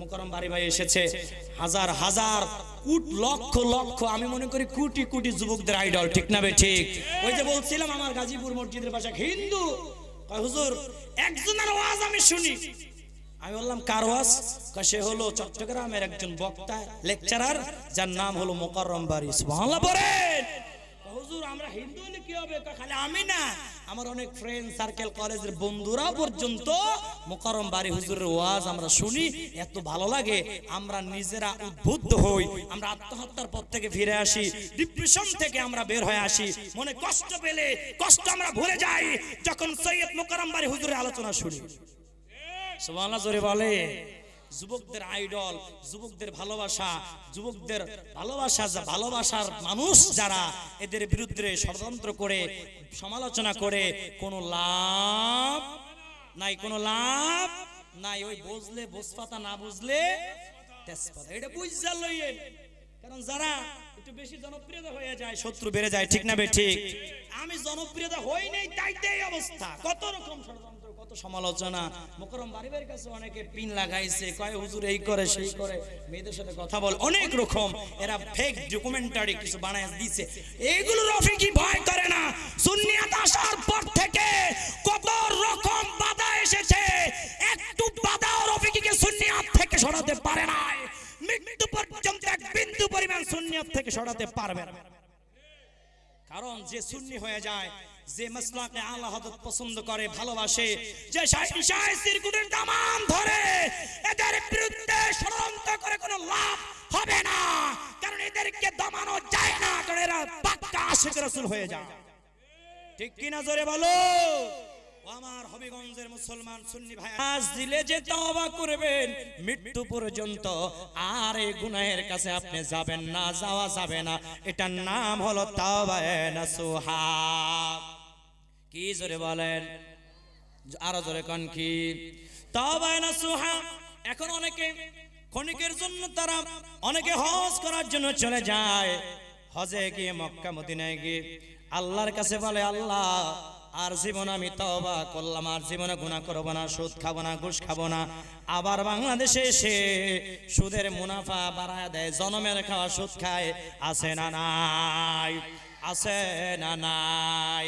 মুকরম বাড়ি ভাই এসেছে। হাজার হাজার, কুট, লক্ষ লক্ষ, আমি মনে করি কোটি কোটি যুবকদের আইডল ঠিক না ঠিক? ওই যে বলছিলাম আমার গাজীপুর মসজিদের পাশে হিন্দু। হুজুর, একজনের আওয়াজ আমি শুনি। আমি বললাম, কার ওয়াজ? সে হলো চট্টগ্রামের একজন বক্তা লেকচারার যার নাম হলো মোকাররম বাড়ি। সুবহানাল্লাহ আমরা হিন্দু হলে কি হবে? খালি আমি না। আমার অনেক ফ্রেন্ড সার্কেল কলেজের বন্ধুরা পর্যন্ত মোকারম বাড়ি হুজুরের ওয়াজ আমরা শুনি, এত ভালো লাগে। আমরা নিজেরা উদ্বুদ্ধ হই, আমরা আত্মহত্যার পথ থেকে ফিরে আসি ডিপ্রেশন থেকে আমরা বের হয়ে আসি। মনে কষ্ট পেলে কষ্ট আমরা ভুলে যাই, যখন সৈয়দ মোকারম বাড়ি হুজুরের আলোচনা শুনি। সুবহানাল্লাহ, জোরে বলে যুবকদের আইডল, যুবকদের ভালোবাসা যুবকদের ভালোবাসা ভালোবাসার মানুষ যারা, এদের বিরুদ্ধে ষড়যন্ত্র করে, সমালোচনা করে, কোনো লাভ নাই, কোনো লাভ নাই। ওই বুঝলে বোঝপাতা না বুঝলে এটা বুঝা লইয়েন কারণ যারা একটু বেশি জনপ্রিয়তা হয়ে যায়, শত্রু বেড়ে যায়, ঠিক না বে ঠিক? আমি জনপ্রিয়তা হই নাই তাইতে অবস্থা। কত রকম ষড়যন্ত্র সমালোচনা মোকরম বাড়িবার কাছে অনেকে পিন লাগাইছে, কয়, হুজুর এই করে, সেই করে। মেয়েদের সাথে কথা বল। অনেক রকম এরা ফেক ডকুমেন্টারি কিছু বানায় দিছে। এইগুলো রফিকি ভয় করে না। সুন্নিয়াত আসার পর থেকে কত রকম বাধা এসেছে। একটু বাধাও রফিকিকে সুন্নিয়াত থেকে সরাতে পারে না মৃত্যু পর্যন্ত এক বিন্দু পরিমাণ সুন্নিয়াত থেকে সরাতে পারবে না। কারণ যে সুন্নি হয়ে যায় যে মাসলাকে আল্লাহ হযরত পছন্দ করে, ভালোবাসে, যে শাহ সিরকুটের দামান ধরে, এদের বিরুদ্ধে ষড়যন্ত্র করে কোনো লাভ হবে না, কারণ এদেরকে দমানো যায় না, কারণ এরা পাক্কা আশিক রাসূল হয়ে যায়। ঠিক কিনা জোরে বলো? আমার হবিগঞ্জের মুসলমান সুন্নি ভাই, আজ দিলে যে তওবা করবেন, মৃত্যু পর্যন্ত আর এই গুনাহের কাছে আপনি যাবেন না, যাওয়া যাবে না। এটার নাম হলো তাওবায়ে নাসুহা কি জোরে বলেন? আরও জোরে কোন কি? এখন অনেকে ক্ষণিকের জন্য তারা অনেকে হজ করার জন্য চলে যায়। হজে গিয়ে মক্কা, মদিনায় গিয়ে আল্লাহর কাছে বলে, আল্লাহ, আর জীবন আমি তওবা করলাম, আর জীবনে গুণা করব না, সুদ খাব না, ঘুষ খাব না। আবার বাংলাদেশে এসে সুদের মুনাফা বাড়ায় দেয়, জনমের খাওয়া সুদ খায়। আছে না নাই? আছে না নাই?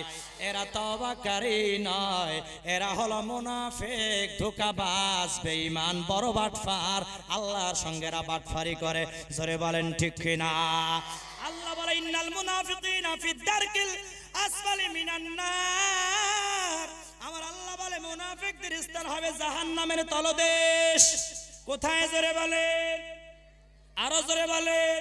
এরা তবাকারী নয়, এরা হলো মুনাফিক, ধোকাবাজ, বেঈমান, বড় বাটফার। আল্লাহর সঙ্গে এরা বাটফারি করে। জোরে বলেন ঠিক কিনা? আল্লাহ বলে, ইন্নাল মুনাফিকিনা ফি দারকিল আসফালি মিনান নার। আমার আল্লাহ বলে, মুনাফিকদের স্থান হবে জাহান্নামের তলদেশ। কোথায় জোরে বলেন? আরও জোরে বলেন?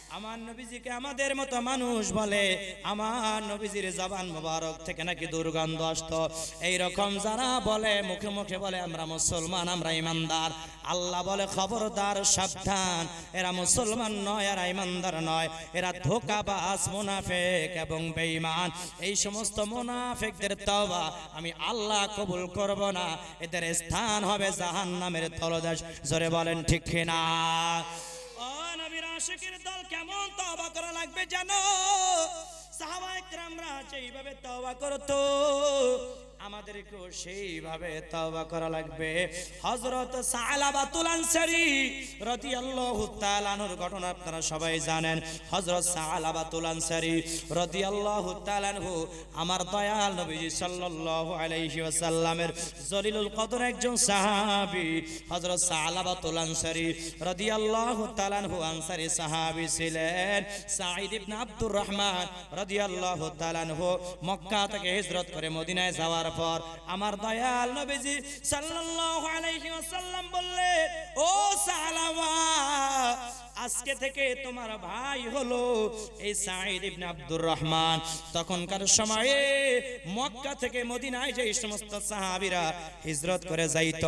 আমার নবীজিকে আমাদের মতো মানুষ বলে, আমার নবীজির জবান মোবারক থেকে নাকি দুর্গন্ধ আসতো। এইরকম যারা বলে, মুখে মুখে বলে, আমরা মুসলমান, আমরা ইমানদার। আল্লাহ বলে, খবরদার, সাবধান। এরা মুসলমান নয়, এরা ইমানদার নয়। এরা ধোকাবাজ, মুনাফেক এবং বেঈমান। এই সমস্ত মুনাফেকদের তওবা আমি আল্লাহ কবুল করব না। এদের স্থান হবে জাহান্নামের তলদেশ। জোরে বলেন, ঠিক কিনা? আশিকের দল কেমন তবা করা লাগবে জানো? সাহাবায়ে কেরামরা যেইভাবে তওবা করতো আমাদেরকেও সেইভাবে তওবা করা লাগবে। হযরত সালাবাতুল আনসারী রাদিয়াল্লাহু তাআলা আনহুর ঘটনা আপনারা সবাই জানেন। হযরত সালাবাতুল আনসারী রাদিয়াল্লাহু তাআলা আনহু আমার দয়াল নবীজি সাল্লাল্লাহু আলাইহি ওয়াসাল্লামের জলিলুল কদর একজন সাহাবী। হযরত সালাবাতুল আনসারী রাদিয়াল্লাহু তাআলা আনহু আনসারী সাহাবী ছিলেন। সাঈদ ইবনে আব্দুর রহমান রাদিয়াল্লাহু তাআলা আনহু মক্কা থেকে হিজরত করে মদিনায় যাওয়ার পর আমার দয়াল নবীজি সাল্লাল্লাহু আলাইহি ওয়াসাল্লাম বললেন ও সালামা আজকে থেকে তোমার ভাই হলো এই সাইদ ইবনে আব্দুর রহমান। তখনকার সময়ে মক্কা থেকে মদিনায় যে সমস্ত সাহাবীরা হিজরত করে যাইত,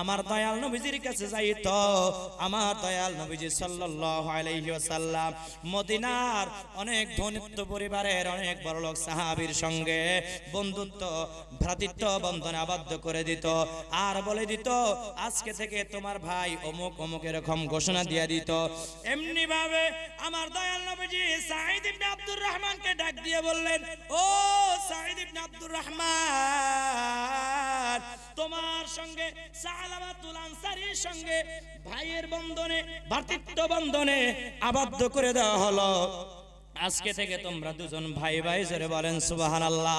আমার দয়াল নবীজির কাছে যাইত, আমার দয়াল নবীজি সাল্লাল্লাহু আলাইহি ওয়াসাল্লাম মদিনার অনেক ধনিত্ব পরিবারের অনেক বড় লোক সাহাবীর সঙ্গে বন্ধুত্ব, ভ্রাতৃত্ব বন্ধনে আবদ্ধ করে দিত আর বলে দিত, আজকে থেকে তোমার ভাই অমুক অমুক এরকম ঘোষণা দিয়ে দিত। এমনি ভাবে আমার দয়াল নবীজি সাঈদ ইবনে আব্দুর রহমানকে ডাক দিয়ে বললেন, ও সাঈদ ইবনে আব্দুর রহমান, তোমার সঙ্গে সালামাতুল আনসারীর সঙ্গে ভাইয়ের বন্ধনে ভ্রাতৃত্ব বন্ধনে আবদ্ধ করে দেওয়া হলো। আজকে থেকে তোমরা দুজন ভাই ভাই জোরে বলেন, সুবহানাল্লাহ।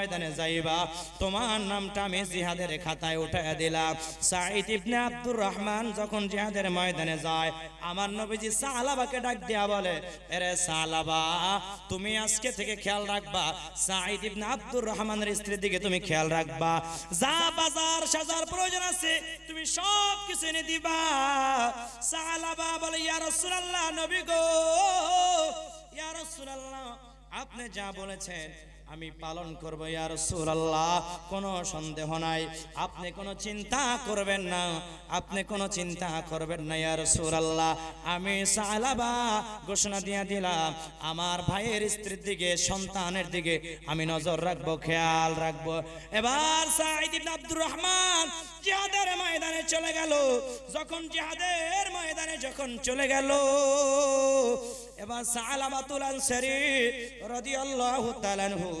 ময়দানে যাইবা। তোমার নামটা আমি জিহাদের খাতায় উঠায় দিলাম। সাঈদ ইবনে আব্দুর রহমান যখন জিহাদের ময়দানে যায়, আমার নবীজি সালাবাকে ডাক দিয়া বলে, এরে সালাবা, তুমি আজকে থেকে খেয়াল রাখবা, সাঈদ ইবনে আব্দুর রহমানের স্ত্রীর দিকে তুমি খেয়াল রাখবা। যা বাজার সাজার প্রয়োজন আছে, তুমি সব কিছু এনে দিবা। সালাবা বলে, ইয়া রাসূলুল্লাহ, নবী গো, ইয়া রাসূলুল্লাহ, আপনি যা বলেছেন আমি পালন করব, ইয়া রাসূলুল্লাহ। কোনো সন্দেহ নাই। আপনি কোনো চিন্তা করবেন না। আপনি কোনো চিন্তা করবেন না, ইয়া রাসূলুল্লাহ। আমি সালাবা ঘোষণা দিয়ে দিলাম, আমার ভাইয়ের স্ত্রীর দিকে, সন্তানের দিকে আমি নজর রাখব, খেয়াল রাখব। এবার আব্দুর রহমান জিহাদের ময়দানে চলে গেল। যখন জিহাদের ময়দানে যখন চলে গেল, এবার সালাবাতুল আনসারী রাদিয়াল্লাহু তাআলা আনহু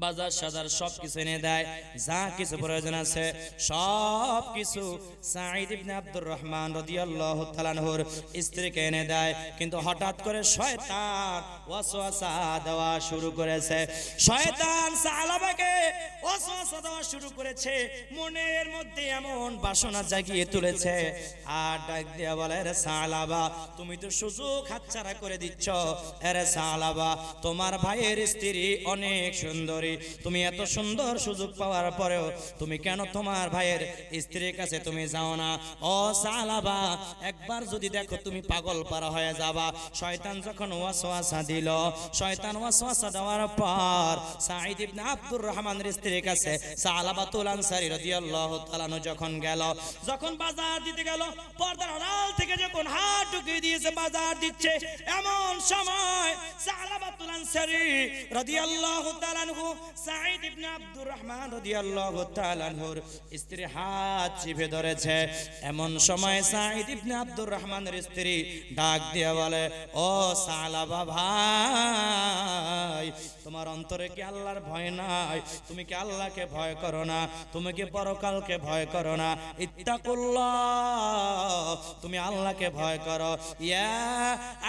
বাজার সাজার সব কিছু এনে দেয়, যা কিছু প্রয়োজন আছে, সব কিছু আব্দুর রহমান রাদিয়াল্লাহু স্ত্রীকে এনে দেয়। কিন্তু হঠাৎ করে শয়তান দেওয়া শুরু করেছে। শয়তান দেওয়া শুরু করেছে, মনের মধ্যে এমন বাসনা জাগিয়ে তুলেছে। আর ডাক দিয়া বলে রে সালাবা, তুমি তো সুযোগ হাতছাড়া করে দিচ্ছ। আরে সালাবা, তোমার ভাইয়ের স্ত্রী অনেক সুন্দরী। তুমি এত সুন্দর সুযোগ পাওয়ার পরেও তুমি কেন তোমার ভাইয়ের স্ত্রীর কাছে তুমি যাও না? ও সালাবা একবার যদি দেখো তুমি পাগল পারা হয়ে যাবা। শয়তান যখন ওয়াসওয়াসা দিল, শয়তান ওয়াসওয়াসা দেওয়ার পর সাঈদ ইবনে আব্দুর রহমানের স্ত্রীর কাছে সালাবাতুল আনসারী রাদিয়াল্লাহু তাআলা যখন গেল, যখন বাজার দিতে গেল, পর্দার আড়াল থেকে যখন হাত ঢুকিয়ে দিয়েছে, বাজার দিচ্ছে, এমন সময় সালাবাতুল আনসারী রাদিয়াল্লাহু তাআলা সাঈদ ইবনে আব্দুর রহমান রাদিয়াল্লাহু তাআলা আনহুর স্ত্রী হাত চিপে ধরেছে। এমন সময় সাঈদ ইবনে আব্দুর রহমানের স্ত্রী ডাক দিয়ে বলে, ও সালাবা ভাই, তোমার অন্তরে কি আল্লাহর ভয় নাই? তুমি কি আল্লাহকে ভয় করো না? তুমি কি পরকালকে ভয় করো না? ইত্তাকুল্লাহ, তুমি আল্লাহকে ভয় করো। ইয়া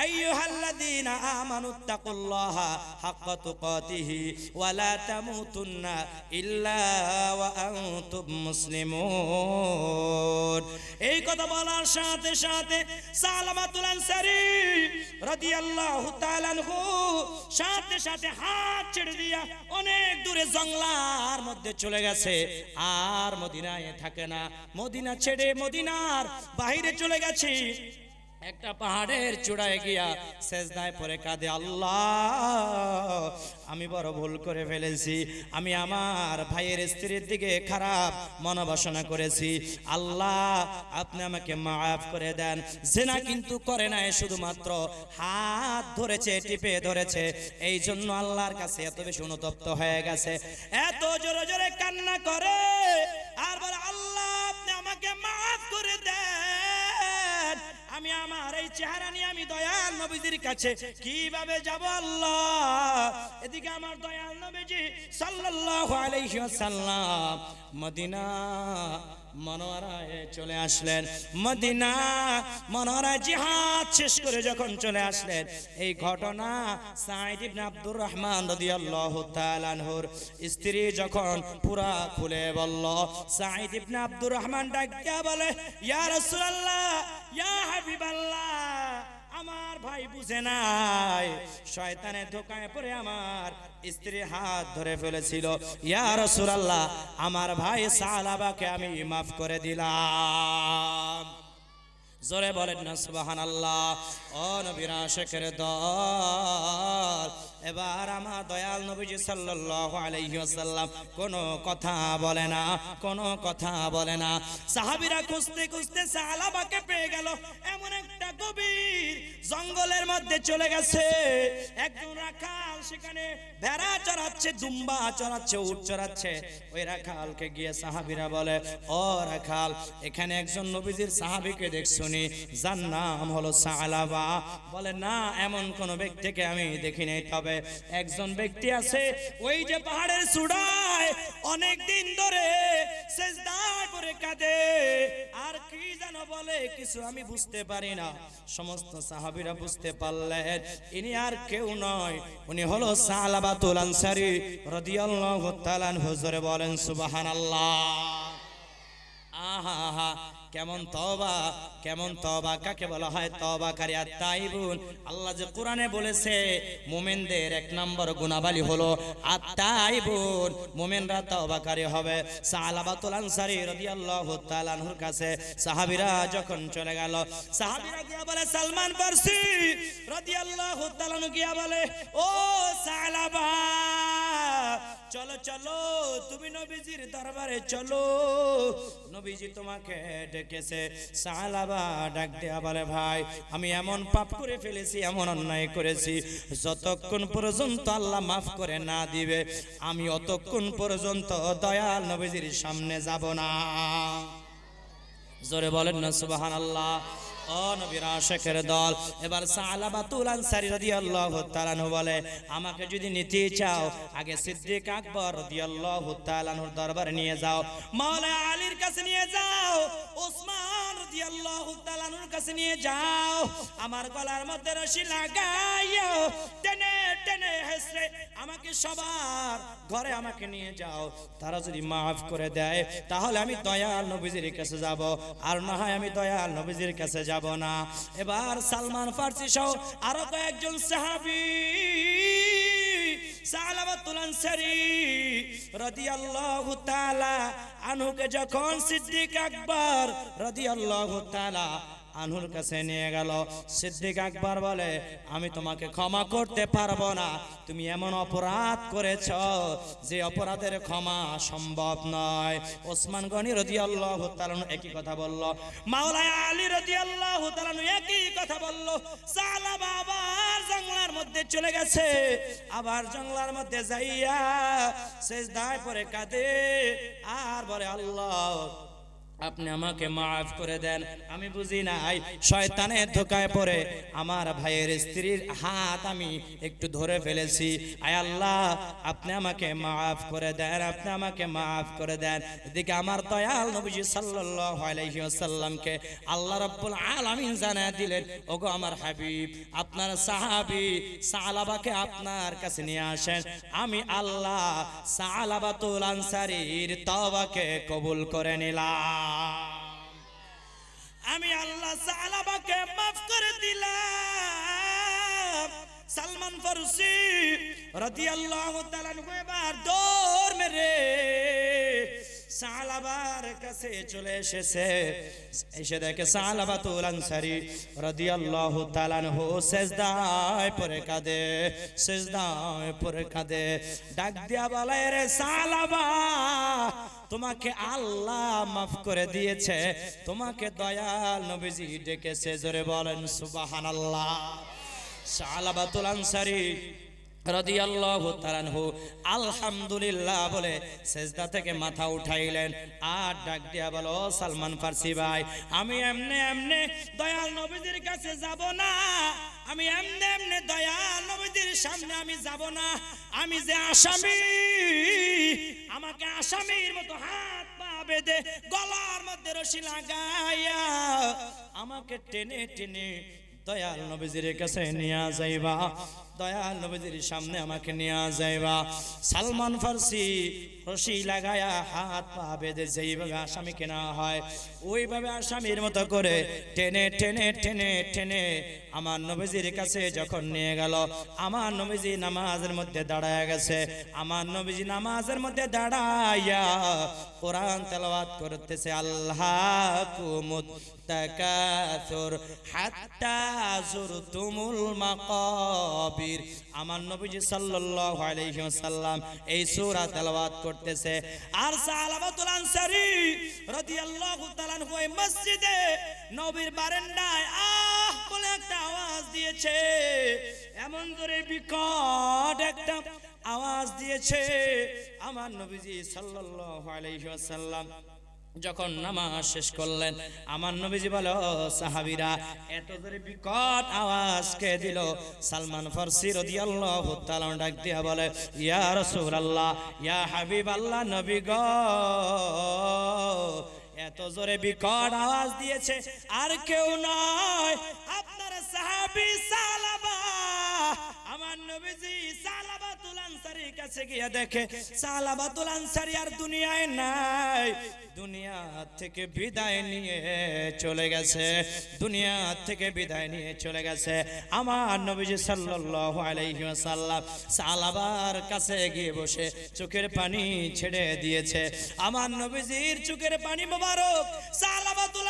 আইয়ুহাল্লাযীনা আমানুত্তাকুল্লাহা হাক্কা তুকাতিহি ওয়া লা তামুতুন্না ইল্লা মুসলিমুন। এই কথা বলার সাথে সাথে সালামাতুল আনসারী রাদিয়াল্লাহু তাআলা আনহু সাথে সাথে হাত ছেড়ে দিয়া অনেক দূরে জঙ্গলার মধ্যে চলে গেছে। আর মদিনায় থাকে না। মদিনা ছেড়ে মদিনার বাইরে চলে গেছে। একটা পাহাড়ের চূড়ায় গিয়া সেজদায় পরে কাঁদে, আল্লাহ, আমি বড় ভুল করে ফেলেছি। আমি আমার ভাইয়ের স্ত্রীর দিকে খারাপ মনোবাসনা করেছি। আল্লাহ, আপনি আমাকে মাফ করে দেন। জেনা কিন্তু করে নাই, শুধুমাত্র হাত ধরেছে, টিপে ধরেছে। এই জন্য আল্লাহর কাছে এত বেশি অনুতপ্ত হয়ে গেছে। এত জোরে জোরে কান্না করে, আর বলে, আল্লাহ, আপনি আমাকে মাফ করে দেন। আমি আমার এই চেহারা নিয়ে আমি দয়াল নবীজির কাছে কীভাবে যাব আল্লাহ? এদিকে আমার দয়াল নবীজি সাল্লাল্লাহু আলাইহি ওয়াসাল্লাম মদিনা চলে আসলেন। মদিনা জিহাদ শেষ করে যখন চলে আসলেন, এই ঘটনা সাইদ আব্দুর রহমান রাদিয়াল্লাহু তাআলা আনহুর স্ত্রী যখন পুরা খুলে বলল সাইদ আব্দুর রহমান ডাক দিয়া বলে, ইয়া রাসূলুল্লাহ, ইয়া আমার ভাই বুঝে নাই। শয়তানের ধোকায় পড়ে আমার স্ত্রী হাত ধরে ফেলেছিল। ইয়া রাসূলুল্লাহ, আমার ভাই সালাবাকে আমি মাফ করে দিলাম। জোরে বলেন না সুবাহান আল্লাহ নবীর আশেকের দল এবার আমার দয়াল নবীজি সাল্লাল্লাহু কোনো কথা বলে না, কোনো কথা বলে না। সাহাবীরা খুঁজতে খুঁজতে সাহাবাকে পেয়ে গেল। এমন একটা গভীর জঙ্গলের মধ্যে চলে গেছে। একজন রাখাল সেখানে ভেড়া চড়াচ্ছে, দুম্বা চড়াচ্ছে, উট চড়াচ্ছে। ওই রাখালকে গিয়ে সাহাবীরা বলে, ও রাখাল, এখানে একজন নবীজির সাহাবীকে দেখছুনি যার নাম হলো সালাবা। বলে, না, এমন কোন ব্যক্তিকে আমি দেখিনি। নাই তবে একজন ব্যক্তি আছে, ওই যে পাহাড়ের চূড়ায় অনেক দিন ধরে আর কি বলে, কিছু আমি বুঝতে পারি না। সমস্ত সাহাবীরা বুঝতে পারলেন, ইনি আর কেউ নয়। উনি হলো সালাবাতুল আনসারী রাদিয়াল্লাহু তাআলা হুজুরে বলেন, সুবহানাল্লাহ। আহা কেমন তবা কেমন তবা কাকে বলা হয় তবা কারি আর তাইবুন আল্লাহ যে কোরআনে বলেছে, মোমেনদের এক নম্বর গুণাবালি হলো আর তাইবুন মোমেনরা তবাকারী হবে। সালাবাতুল আনসারী রাদিয়াল্লাহু তাআলা আনহুর কাছে সাহাবীরা যখন চলে গেল, সাহাবীরা গিয়া বলে, সালমান ফারসি! রাদিয়াল্লাহু তাআলা গিয়া বলে, ও সালাবা! চলো চলো, তুমি নবীজির দরবারে চলো। নবীজি তোমাকে ডেকেছে, সালাবা ডাক দেয়া বলে, ভাই, আমি এমন পাপ করে ফেলেছি, এমন অন্যায় করেছি। যতক্ষণ পর্যন্ত আল্লাহ মাফ করে না দিবে, আমি অতক্ষণ পর্যন্ত দয়াল নবীজির সামনে যাব না। জোরে বলেন না সুবাহান আল্লাহ ও নবীর আশেকের দল। এবার সালাবাতুল আনসারি রাদিয়াল্লাহু তাআলা বলে, আমাকে যদি নিতে চাও, আগে সিদ্দিক আকবর রাদিয়াল্লাহু তাআলা দরবারে নিয়ে যাও। মাওলানা আলীর কাছে নিয়ে যাও। ওসমান রাদিয়াল্লাহু তাআলা কাছে নিয়ে যাও। আমার গলার মধ্যে রশি লাগাইও। টেনে টেনে হেসরে আমাকে সবার ঘরে আমাকে নিয়ে যাও। তারা যদি মাফ করে দেয়, তাহলে আমি দয়াল নবীজির কাছে যাব। আর না হয় আমি দয়াল নবীজির কাছে যাব না। এবার সালমান ফার্সি সহ আরও কয়েকজন সাহাবী সালাবাতুল আনসারী রাদিয়াল্লাহু তাআলা আনহুকে যখন সিদ্দিক আকবর রাদিয়াল্লাহু তাআলা আনহুর কাছে নিয়ে গেল। সিদ্দিক আকবর বলে, আমি তোমাকে ক্ষমা করতে পারব না। তুমি এমন অপরাধ করেছ যে অপরাধের ক্ষমা সম্ভব নয়। ওসমান গনি রদি আল্লাহ একই কথা বলল। মাওলায় আলী রদি আল্লাহ একই কথা বলল। সালা আবার জঙ্গলার মধ্যে চলে গেছে। আবার জঙ্গলার মধ্যে যাইয়া শেষ দায় পরে কাঁদে। আর বলে, আল্লাহ আপনি আমাকে মাফ করে দেন। আমি বুঝি নাই, শয়তানের ধোকায় পড়ে। আমার ভাইয়ের স্ত্রীর হাত আমি একটু ধরে ফেলেছি। আয় আল্লাহ, আপনি আমাকে মাফ করে দেন, আপনি আমাকে মাফ করে দেন। এদিকে আমার দয়াল নবীজি সাল্লাল্লাহু আল্লাহ রাব্বুল আলামিন জানা দিলেন, ওগো আমার হাবিব, আপনার সাহাবী সালাবাকে আপনার কাছে নিয়ে আসেন। আমি আল্লাহ সালাবাতুল আনসারীর তওবাকে কবুল করে নিলাম। আমি আল্লাহ সালাবাকে মাফ করে দিলাম। সালমান ফারুসি রাদিয়াল্লাহু তাআলা এবার দৌড় মেরে সালাবার কাছে চলে এসেছে। এসে দেখে সালাবাতুল আনসারী রাদিয়াল্লাহু তাআলা আনহু সেজদায় পড়ে কাঁদে, সেজদায় পড়ে কাঁদে। ডাক দিয়া বলে, রে সালাবা, তোমাকে আল্লাহ মাফ করে দিয়েছে, তোমাকে দয়াল নবীজি ডেকেছে, জোরে বলেন সুবহানাল্লাহ। সালাবাতুল আনসারী আলহামদুলিল্লাহ বলে সেজদা থেকে মাথা উঠাইলেন। আর ডাক দিয়া বলো সালমান ফার্সি ভাই, আমি এমনে এমনে দয়াল নবীজির কাছে যাব না। আমি এমনে এমনে দয়াল নবীজির সামনে আমি যাব না। আমি যে আসামি, আমাকে আসামির মতো হাত পা বেঁধে গলার মধ্যে রশি লাগাইয়া আমাকে টেনে টেনে দয়াল নবীজির কাছে নিয়ে যাইবা। দয়াল নবীজির সামনে আমাকে নিয়ে যাইবা। সালমান ফার্সি রশি লাগায়া হাত পা বেঁধে যেইভাবে আসামি কেনা হয়, ওইভাবে আসামির মতো করে টেনে টেনে টেনে টেনে আমার নবীজির কাছে যখন নিয়ে গেল, আমার নবীজি নামাজের মধ্যে দাঁড়ায় গেছে। আমার নবীজি নামাজের মধ্যে দাঁড়াইয়া কোরআন তেলাওয়াত করতেছে, আল্লাহ হাত্তা জুরতুমুল মাকাবির আমার নবীজি সাল্লাল্লাহু আলাইহি ওয়াসাল্লাম এই সূরা তেলাওয়াত করতেছে। আর সাহাবাতুল আনসারী রাদিয়াল্লাহু তাআলা এই মসজিদে নবীর বারান্দায় আহ বলে একটা আওয়াজ দিয়েছে। এমন জোরে বিকট একটা আওয়াজ দিয়েছে আমার নবীজি সাল্লাল্লাহু আলাইহি ওয়াসাল্লাম। যখন নামাজ শেষ করলেন, আমার নবীজি বলো সাহাবীরা, এত জোরে বিকট আওয়াজ কে দিল? সালমান ফারসি রাদিয়াল্লাহু তাআলা ডাক দিয়া বলে, ইয়া রাসূলুল্লাহ, ইয়া হাবিবাল্লাহ, নবী গো, এত জোরে বিকট আওয়াজ দিয়েছে, আর কেউ নয়। আপনার সাহাবী সালাবা আমার নবীজি সালাবাতুল সালাবার কাছে গিয়ে বসে চোখের পানি ছেড়ে দিয়েছে। আমার নবীজির চোখের পানি মোবারক সালাবাতুল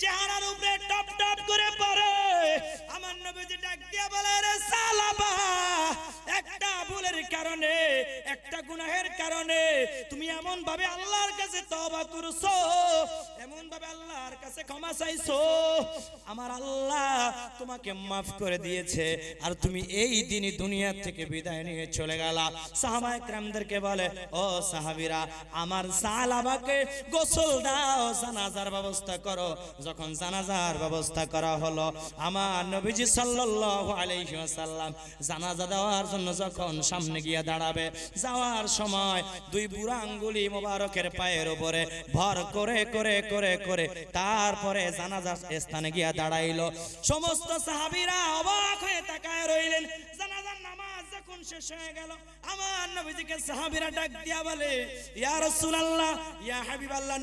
চেহারার উপরে টপ টপ করে পড়ে। আমার নবীজি ডাক বলে রে সালাবা কারণে একটা গুনাহের কারণে তুমি এমন ভাবে আল্লাহর কাছে তওবা করছ এমন ভাবে আল্লাহর কাছে ক্ষমা চাইছো, আমার আল্লাহ তোমাকে মাফ করে দিয়েছে আর তুমি এই দিনই দুনিয়া থেকে বিদায় নিয়ে চলে গেলা। সাহাবা একরামদেরকে বলে, ও সাহাবীরা, আমার সালাবাকে গোসল দাও, জানাজার ব্যবস্থা করো। যখন জানাজার ব্যবস্থা করা হলো, আমার নবীজি সাল্লাল্লাহু আলাইহি ওয়াসাল্লাম জানাজা দেওয়ার জন্য যখন সামনে গিয়ে দাঁড়াবে যাওয়ার সময় দুই বুড়া আঙ্গুলি মোবারকের পায়ের উপরে ভর করে করে করে করে তারপরে জানাজার স্থানে গিয়া দাঁড়াইলো। সমস্ত সাহাবীরা অবাক হয়ে তাকায় রইলেন। জানাজার নামাজ যখন শেষ হয়ে গেল, আমার নবীজিকে সাহাবীরা ডাক দিয়া বলে, ইয়া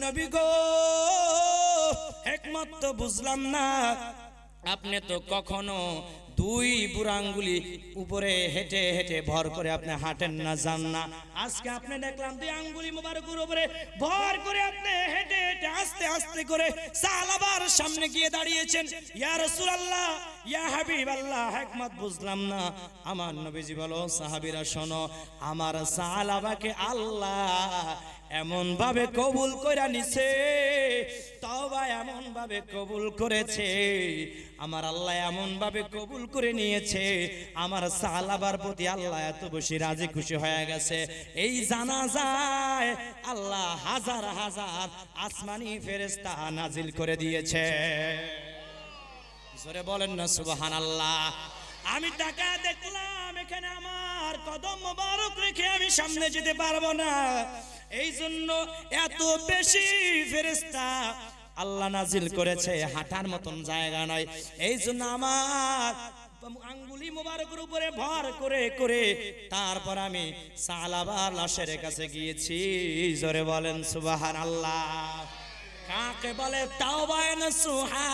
নবী গো, একমত বুঝলাম না। আপনি তো কখনো দুই বুড়াঙ্গুলি উপরে হেঁটে হেঁটে ভর করে আপনি হাঁটেন না, যান না। আজকে আপনি দেখলাম দুই আঙ্গুলি মোবারকুর উপরে ভর করে আপনি হেঁটে হেঁটে আস্তে আস্তে করে সালাবার সামনে গিয়ে দাঁড়িয়েছেন। ইয়া রাসূলুল্লাহ ইয়া হিকমত বুঝলাম না। আমার সাহাবীরা শোনো, আমার আল্লাহ কবুল করে তবা কবুল করেছে, আমার আল্লাহ এমন ভাবে কবুল করে নিয়েছে, আমার সালাবার প্রতি আল্লাহ এত বেশি রাজি খুশি হয়ে গেছে। এই জানা যায় আল্লাহ হাজার হাজার আসমানি ফেরেস্তা নাজিল করে দিয়েছে। জোরে বলেন না সুবহান আল্লাহ আমি টাকা দেখলাম, এখানে আমার কদম মোবারক রেখে আমি সামনে যেতে পারব না। এই জন্য এত বেশি ফেরেস্তা আল্লাহ নাজিল করেছে, হাঁটার মতন জায়গা নয়। এই জন্য আমার আঙ্গুলি মোবারকের উপরে ভর করে করে তারপর আমি সালাবার লাশের কাছে গিয়েছি। জোরে বলেন সুবাহান আল্লাহ কাকে বলে? তাওবায় নসুহা।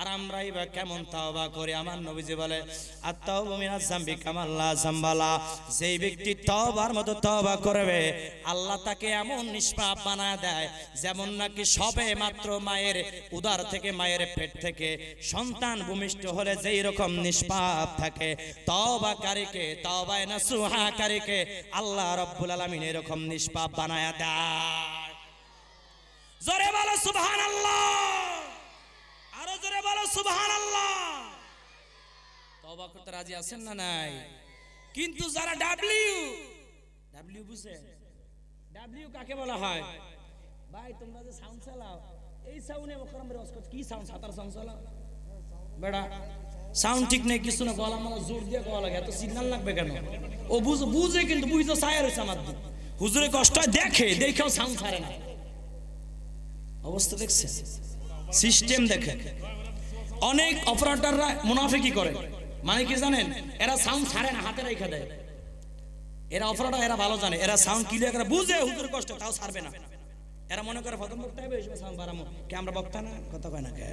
আর আমরাই বা কেমন তাওবা করে? আমার নবীজি বলে আর তাওবা মিনাজ জামবি কামাল্লা জাম্বালা। যেই ব্যক্তি তওবার মতো তওবা করবে, আল্লাহ তাকে এমন নিষ্পাপ বানায় দেয়, যেমন নাকি সবে মাত্র মায়ের উদার থেকে মায়ের পেট থেকে সন্তান ভূমিষ্ঠ হলে যেই রকম নিষ্পাপ থাকে, তওবাকারীকে, তওবায় নাসুহাকারীকে আল্লাহ রব্বুল আলামিন এরকম নিষ্পাপ বানায় দেয়। জোরে বলো সুবহান আল্লাহ আরও কিন্তু ডাব্লিউ বুঝে ডাব্লিউ কাকে বলা হয়? তোমরা যে সাউন্ড এই কি সাউন্ড সাতার সাউন্ড বেড়া সাউন্ড ঠিক নেই, কিছু না জোর দিয়ে লাগে লাগবে কেন? ও বুঝ বুঝে কিন্তু বুঝতে আমার। হুজুরে কষ্ট দেখে, দেখেও সাউন্ড ছাড়ে না। অবস্থা দেখছে সিস্টেম দেখে অনেক অপারেটররা মুনাফিকি করে। মানে কি জানেন? এরা সাউন্ড ছাড়ে না, হাতে রেখে দেয়। এরা অপারেটর, এরা ভালো জানে। এরা সাউন্ড ক্লিয়ার করে, বুঝে হুজুর কষ্ট, তাও ছাড়বে না। এরা মনে করে, প্রথম বক্তা হবে সাউন্ড বাড়ামো। কে, আমরা বক্তা না? কথা কয় না কে?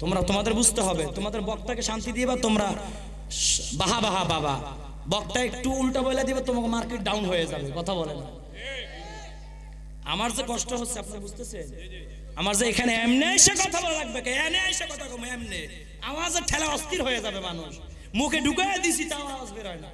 তোমরা, তোমাদের বুঝতে হবে, তোমাদের বক্তাকে শান্তি দিবা, তোমরা বাহা বাহা, বাবা। বক্তা একটু উল্টা বলে দিবে, তোমাকে মার্কেট ডাউন হয়ে যাবে, কথা বলে না। আমার যে কষ্ট হচ্ছে আপনারা বুঝতেছেন? আমার যে এখানে এমনি এসে কথা বলা লাগবে এনে এসে কথা কম, এমনি। আওয়াজের ঠেলা অস্থির হয়ে যাবে মানুষ। মুখে ঢুকে দিছি তা আওয়াজ বেরোয় না।